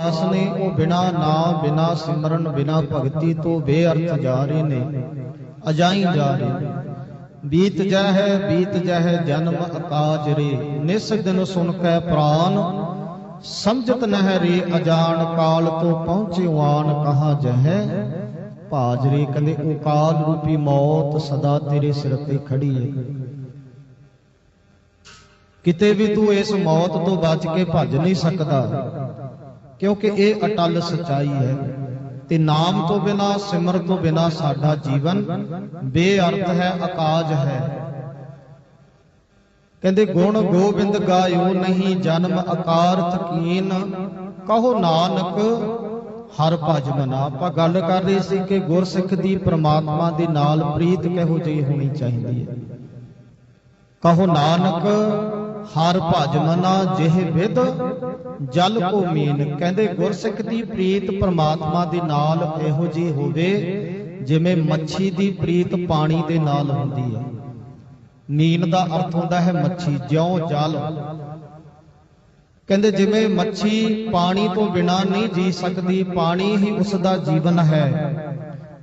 ਆਸ ਨੇ ਉਹ ਬਿਨਾ ਨਾਮ, ਬਿਨਾ ਸਿਮਰਨ, ਬਿਨਾ ਭਗਤੀ ਤੋਂ ਬੇਅਰਥ ਜਾ ਰਹੇ ਨੇ, ਅਜਾਈ ਜਾ ਰਹੇ ਨੇ। ਬੀਤ ਜਾਹੈ ਬੀਤ ਜਾਹੈ, ਜਨਮ ਅਕਾਜ ਰੇ। ਨਿਸ ਦਿਨ ਸੁਨ ਕੈ ਪ੍ਰਾਨ, ਸਮਝਤ ਨਹਿ ਰੇ, ਅਜਾਨ ਕਾਲ ਤੋਂ ਪਹੁੰਚਿਓ ਆਨ ਕਹਾ ਜਹੈ। ਭਾਜ ਰੇ, ਕਹਿੰਦੇ ਉਹ ਕਾਲ ਰੂਪੀ ਮੌਤ ਸਦਾ ਤੇਰੇ ਸਿਰ ਤੇ ਖੜੀ ਹੈ ਕਿਤੇ ਵੀ ਤੂੰ ਇਸ ਮੌਤ ਤੋਂ ਬਚ ਕੇ ਭੱਜ ਨਹੀਂ ਸਕਦਾ। ਕਿਉਂਕਿ ਇਹ ਅਟਲ ਸਚਾਈ ਹੈ। ਤੇ ਨਾਮ ਤੋਂ ਬਿਨਾ, ਸਿਮਰ ਤੋਂ ਬਿਨਾ ਸਾਡਾ ਜੀਵਨ ਬੇਅਰਥ ਹੈ, ਅਕਾਜ ਹੈ। ਕਹਿੰਦੇ, ਗੁਣ ਗੋਬਿੰਦ ਗਾਇਓ ਨਹੀਂ, ਜਨਮ ਅਕਾਰਥ ਕੀਨ। ਕਹੋ ਨਾਨਕ, ਹਰ ਭਜ ਮਨਾ। ਆਪਾਂ ਗੱਲ ਕਰ ਰਹੇ ਸੀ ਕਿ ਗੁਰਸਿੱਖ ਦੀ ਪ੍ਰਮਾਤਮਾ ਦੇ ਨਾਲ ਪ੍ਰੀਤ ਕਿਹੋ ਜਿਹੀ ਹੋਣੀ ਚਾਹੀਦੀ ਹੈ? ਕਹੋ ਨਾਨਕ ਹਰ ਭਜ ਮਨਾ ਜਿਹ ਵਿਦ ਜਲ ਕੋ ਮੀਨ ਕਹਿੰਦੇ ਗੁਰਸਿੱਖ ਦੀ ਪ੍ਰੀਤ ਪ੍ਰਮਾਤਮਾ ਦੇ ਨਾਲ ਇਹੋ ਜਿਹੀ ਹੋਵੇ ਜਿਵੇਂ ਮੱਛੀ ਦੀ ਪ੍ਰੀਤ ਪਾਣੀ ਦੇ ਨਾਲ ਹੁੰਦੀ ਹੈ। ਮੀਨ ਦਾ ਅਰਥ ਹੁੰਦਾ ਹੈ ਮੱਛੀ ਜਿਉਂ ਜਲ। ਕਹਿੰਦੇ ਜਿਵੇਂ ਮੱਛੀ ਪਾਣੀ ਤੋਂ ਬਿਨਾ ਨਹੀਂ ਜੀ ਸਕਦੀ ਪਾਣੀ ਹੀ ਉਸ ਦਾ ਜੀਵਨ ਹੈ।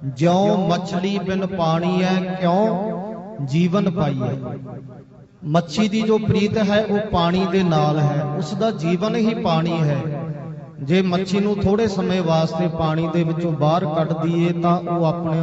ਜਿਉਂ ਮੱਛਲੀ ਬਿਨ ਪਾਣੀ ਹੈ ਕਿਉਂ ਜੀਵਨ ਪਾਈਏ ਮੱਛੀ ਦੀ ਜੋ ਪ੍ਰੀਤ ਹੈ, ਉਹ ਪਾਣੀ ਦੇ ਨਾਲ ਹੈ। ਉਸ ਦਾ ਜੀਵਨ ਹੀ ਪਾਣੀ ਹੈ। ਜੇ ਮੱਛੀ ਨੂੰ ਥੋੜੇ ਸਮੇਂ ਵਾਸਤੇ ਪਾਣੀ ਦੇ ਵਿੱਚੋਂ ਬਾਹਰ ਕੱਢ ਦਈਏ, ਤਾਂ ਉਹ ਆਪਣੇ